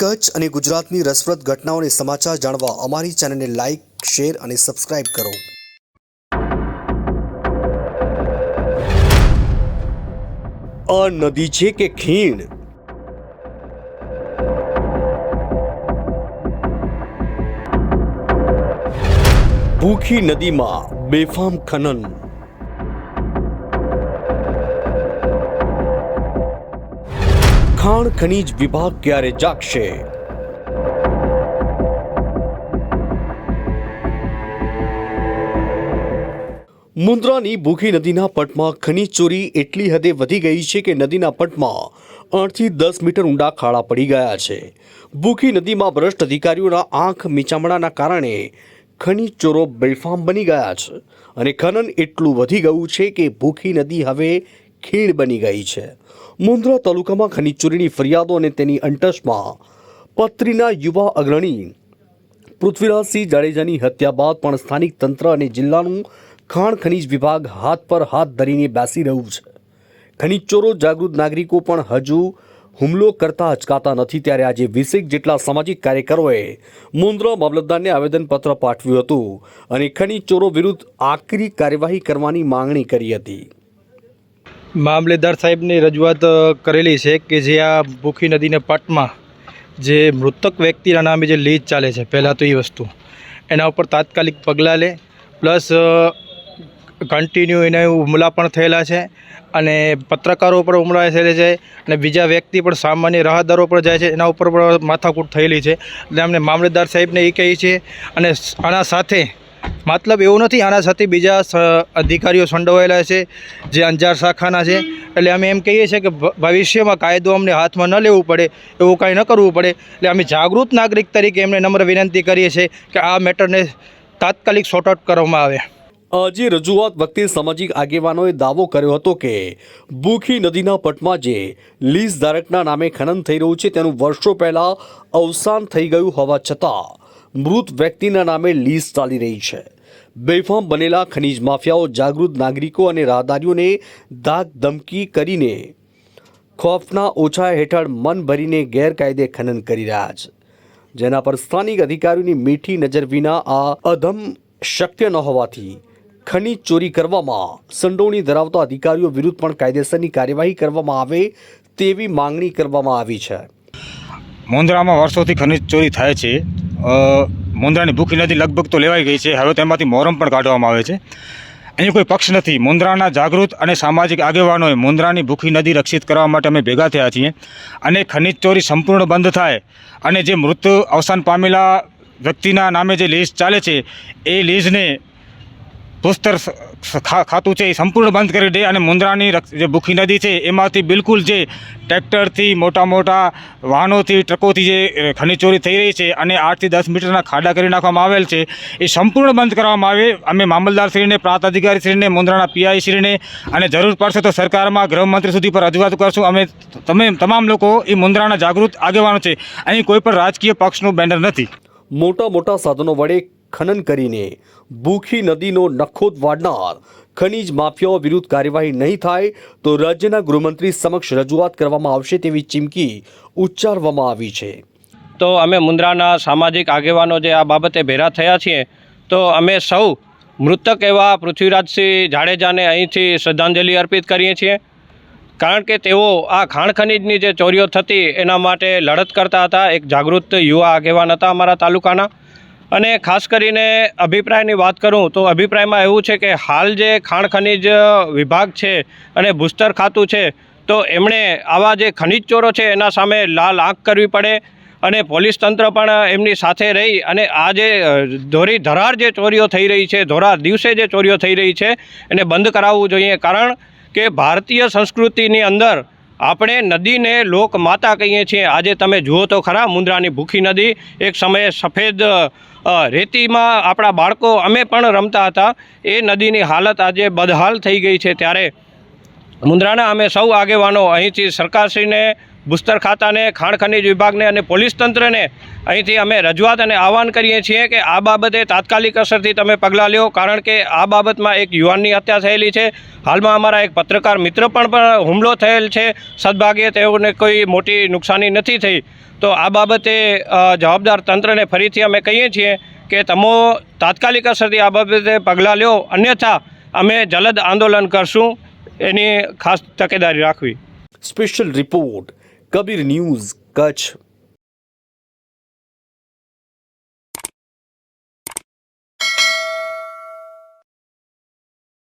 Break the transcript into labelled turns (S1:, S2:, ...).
S1: કચ્છ અને ગુજરાતની રસપ્રદ ઘટનાઓને સમાચાર જાણવા અમારી ચેનલને લાઇક શેર અને સબસ્ક્રાઇબ કરો. આ નદી છે કે ખીણ? ભૂખી નદીમાં બેફામ ખનન ખાણ ખનીજ વિભાગ ક્યારે જાગશે? મુન્દ્રાની ભૂખી નદીના પટમાં ખનીજ ચોરી એટલી હદે વધી ગઈ છે કે નદીના પટમાં આઠથી દસ મીટર ઊંડા ખાડા પડી ગયા છે. ભૂખી નદીમાં ભ્રષ્ટ અધિકારીઓના આંખ મીચામણાના કારણે ખનીજ ચોરો બેફામ બની ગયા છે અને ખનન એટલું વધી ગયું છે કે ભૂખી નદી હવે ખીણ બની ગઈ છે. મુન્દ્રા તાલુકામાં ખનીજ ચોરીની ફરિયાદો અને તેની અંટસમાં પત્રીના યુવા અગ્રણી પૃથ્વીરાજસિંહ જાડેજાની હત્યા બાદ પણ સ્થાનિક તંત્ર અને જિલ્લાનું ખાણ ખનીજ વિભાગ હાથ પર હાથ ધરીને બેસી રહ્યું છે. ખનીજ ચોરો જાગૃત નાગરિકો પણ હજુ હુમલો કરતા અચકાતા નથી. ત્યારે આજે વીસેક જેટલા સામાજિક કાર્યકરોએ મુન્દ્રા મામલતદારને આવેદનપત્ર પાઠવ્યું હતું અને ખનીજ ચોરો વિરુદ્ધ આકરી કાર્યવાહી કરવાની માંગણી કરી હતી.
S2: મામલેદાર સાહેબની રજૂઆત કરેલી છે કે જે આ ભૂખી નદીના પટમાં જે મૃતક વ્યક્તિના નામે જે લીજ ચાલે છે, પહેલાં તો એ વસ્તુ. એના ઉપર તાત્કાલિક પગલાં લે, પ્લસ કન્ટિન્યુ એને હુમલા પણ થયેલા છે અને પત્રકારો પર હુમલા થયેલા છે અને બીજા વ્યક્તિ પણ સામાન્ય રાહદારો પર જાય છે, એના ઉપર પણ માથાકૂટ થયેલી છે. એટલે અમને મામલેદાર સાહેબને એ કહી છે અને આના સાથે મતલબ એવું નથી, આના સાથે બીજા અધિકારીઓ સંડોવાયેલા છે, જે અંજાર શાખાના છે. એટલે અમે એમ કહીએ છીએ કે ભવિષ્યમાં કાયદો અમને હાથમાં ન લેવું પડે, એવું કાંઈ ન કરવું પડે. એટલે અમે જાગૃત નાગરિક તરીકે એમને નમ્ર વિનંતી કરીએ છીએ કે આ મેટરને તાત્કાલિક સોર્ટ કરવામાં આવે.
S1: આજે રજૂઆત વખતે સામાજિક આગેવાનોએ દાવો કર્યો હતો કે, ભૂખી નદીના પટમાં જે લીઝ ધારકના નામે ખનન થઈ રહ્યું છે, તેનું વર્ષો પહેલાં અવસાન થઈ ગયું હોવા છતાં મૃત વ્યક્તિના નામે લીઝ ચાલી રહી છે. બેફામ બનેલા ખનીજ માફિયાઓ જાગૃત નાગરિકો અને રાહદારીઓને દાગ ધમકી કરીને ખોફના ઓછા હેઠળ મન ભરીને ગેરકાયદે ખનન કરી રહ્યા છે. જેના પર સ્થાનિક અધિકારીઓની મીઠી નજર વિના આ અધમ શક્ય ન હોવાથી ખનીજ ચોરી કરવામાં સંડોવણી ધરાવતા અધિકારીઓ વિરુદ્ધ પણ કાયદેસરની કાર્યવાહી કરવામાં આવે તેવી માંગણી કરવામાં આવી છે.
S3: મુંદ્રામાં વર્ષોથી ખનિજ ચોરી થાય છે. મુંદ્રાની ભૂખી નદી લગભગ તો લેવાઈ ગઈ છે. હવે તેમાંથી મોરમ પણ કાઢવામાં આવે છે. અહીં કોઈ પક્ષ નથી. મુંદ્રાના જાગૃત અને સામાજિક આગેવાનોએ મુંદ્રાની ભૂખી નદી રક્ષિત કરવા માટે અમે ભેગા થયા છીએ અને ખનિજ ચોરી સંપૂર્ણ બંધ થાય અને જે મૃત અવસાન પામેલા વ્યક્તિના નામે જે લીઝ ચાલે છે, એ લીઝને ખા- ખાતું છે એ સંપૂર્ણ બંધ કરી દે અને રક્ષ- જે ભૂખી નદી છે, એમાંથી બિલકુલ જે ટ્રેક્ટરથી મોટા મોટા વાહનોથી, ટ્રકોથી જે ખનીચોરી થઈ રહી છે અને આઠથી દસ મીટરના ખાડા કરી નાખવામાં આવેલ છે, એ સંપૂર્ણ બંધ કરવામાં આવે. અમે મામલદારશ્રીને પ્રાંત અધિકારીશ્રીને મુંદ્રાના પીઆઈશ્રીને અને જરૂર પડશે તો સરકારમાં ગૃહમંત્રી સુધી પર રજૂઆત કરશું. અમે તમે, તમામ લોકો એ મુંદ્રાના જાગૃત આગેવાનો છે. અહીં કોઈ પણ રાજકીય પક્ષનું બેનર નથી.
S1: મોટા મોટા સાધનો વડે ખનન કરીને ભૂખી નદીનો નખોદ વાડનાર ખનીજ માફિયાઓ વિરુદ્ધ કાર્યવાહી નહીં થાય તો રાજ્યના ગૃહમંત્રી સમક્ષ રજૂઆત કરવામાં આવશે તેવી ચીમકી ઉચ્ચારવામાં આવી છે.
S4: તો અમે મુન્દ્રાના સામાજિક આગેવાનો જે આ બાબતે ભેરા થયા છીએ, તો અમે સૌ મૃતક એવા પૃથ્વીરાજસિંહ જાડેજાને અહીંથી શ્રદ્ધાંજલિ અર્પિત કરીએ છીએ. કારણ કે તેઓ આ ખાણ ખનીજની જે ચોરીઓ થતી, એના માટે લડત કરતા હતા. એક જાગૃત યુવા આગેવાન હતા અમારા તાલુકાના. અને ખાસ કરીને અભિપ્રાયની વાત કરું તો અભિપ્રાયમાં એવું છે કે હાલ જે ખાણ ખનિજ વિભાગ છે અને ભૂસ્તર ખાતું છે, તો એમણે આવા જે ખનીજ ચોરો છે એના સામે લાલ આંખ કરવી પડે અને પોલીસ તંત્ર પણ એમની સાથે રહી અને આ જે ધોરી ધરાર જે ચોરીઓ થઈ રહી છે ધોરા દિવસે જે ચોરીઓ થઈ રહી છે, એને બંધ કરાવવું જોઈએ. કારણ કે ભારતીય સંસ્કૃતિની અંદર આપણે નદીને લોક માતા કહીએ છીએ. આજે તમે જુઓ તો ખરા, મુંદ્રાની ભૂખી નદી એક સમયે સફેદ રેતીમાં આપણા બાળકો અમે પણ રમતા હતા. એ નદીની હાલત આજે બદહાલ થઈ ગઈ છે. ત્યારે મુન્દ્રાના અમે સૌ આગેવાનો અહીંથી સરકારશ્રીને ભૂસ્તર ખાતાને, ખાણ ખનીજ વિભાગને અને પોલીસ તંત્રને અહીંથી અમે રજૂઆત અને આહવાન કરીએ છીએ કે આ બાબતે તાત્કાલિક અસરથી તમે પગલાં લ્યો, કારણ કે આ બાબતમાં એક યુવાનની હત્યા થયેલી છે. હાલમાં અમારા એક પત્રકાર મિત્ર પણ હુમલો થયેલ છે. સદભાગ્યે તેઓને કોઈ મોટી નુકસાની નથી થઈ. તો આ બાબતે જવાબદાર તંત્રને ફરીથી અમે કહીએ છીએ કે તમો તાત્કાલિક અસરથી આ બાબતે પગલાં લ્યો. અન્યથા અમે જલદ આંદોલન કરશું. એની ખાસ તકેદારી રાખવી.
S1: Special report Kabir news Kutch